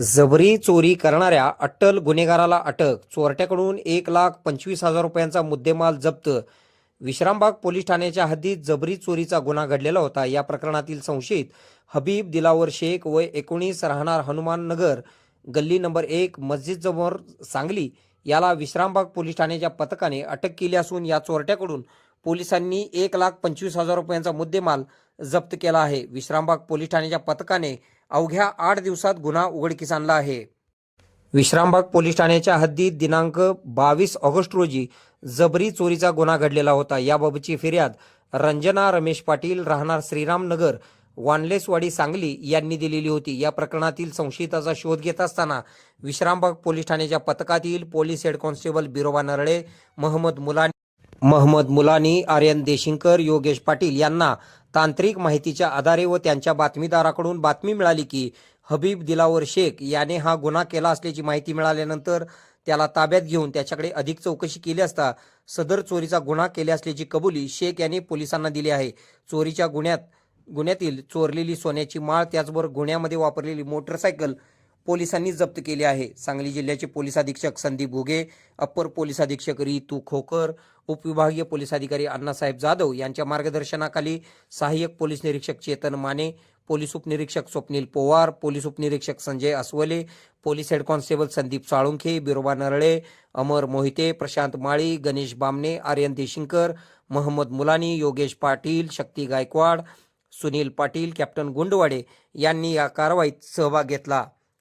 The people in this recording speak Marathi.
जबरी चोरी करणाऱ्या अट्टल गुन्हेगाराला अटक चोरट्याकडून एक लाख पंचवीस हजार रुपयांचा मुद्देमाल जप्त. विश्रामबाग पोलीस ठाण्याच्या हद्दीत जबरी चोरीचा गुन्हा घडलेला होता. या प्रकरणातील संशयित हबीब दिलावर शेख वय एकोणीस राहणार हनुमान नगर गल्ली नंबर एक मस्जिद समोर सांगली. याला विश्रामबाग पोलीस ठाण्याच्या पथकाने अटक केली असून या चोरट्याकडून पोलिसांनी एक लाख पंचवीस हजार रुपयांचा मुद्देमाल जप्त केला आहे. विश्रामबाग पोलीस ठाण्याच्या पथकाने अवघ्या आठ दिवसात गुन्हा उघडकीस आणला आहे. विश्रामबाग पोलीस ठाण्याच्या हद्दीत दिनांक बावीस ऑगस्ट रोजी जबरी चोरीचा गुन्हा घडलेला होता. याबाबतची फिर्याद रंजना रमेश पाटील राहणार श्रीरामनगर वानलेसवाडी सांगली यांनी दिलेली होती. या प्रकरणातील संशयिताचा शोध घेत असताना विश्रामबाग पोलीस ठाण्याच्या पथकातील police head constable Biroba Narale Mohammed Mulani Mohammed Mulani Aryan Deshinkar Yogesh Patil यांना तांत्रिक माहितीच्या आधारे व त्यांच्या बातमीदाराकडून बातमी मिळाली की हबीब दिलावर शेख याने हा गुन्हा केला असल्याची माहिती मिळाल्यानंतर त्याला ताब्यात घेऊन त्याच्याकडे अधिक चौकशी केली असता सदर चोरीचा गुन्हा केला असल्याची कबुली शेख यांनी पोलिसांना दिली आहे. चोरीच्या गुन्ह्यात गुन्ह्यातील चोरलेली सोन्याची माळ त्याचबरोबर गुन्ह्यामध्ये वापरलेली मोटरसायकल पोलिसांनी जप्त केली आहे. सांगली जिल्ह्याचे पोलीस अधीक्षक संदीप घुगे अप्पर पोलीस अधीक्षक रितू खोकर उपविभागीय पोलीस अधिकारी अण्णासाहेब जाधव यांच्या मार्गदर्शनाखाली सहाय्यक पोलीस निरीक्षक चेतन माने पोलीस उपनिरीक्षक स्वप्नील पोवार पोलीस उपनिरीक्षक Sanjay Aswale police head constable Sandeep Salunkhe Biroba Narale Amar Mohite Prashant Mali Ganesh Bamane Aryan Deshinkar Mohammed Mulani Yogesh Patil Shakti Gaikwad Sunil Patil captain Gundwade यांनी या कारवाईत सहभाग घेतला.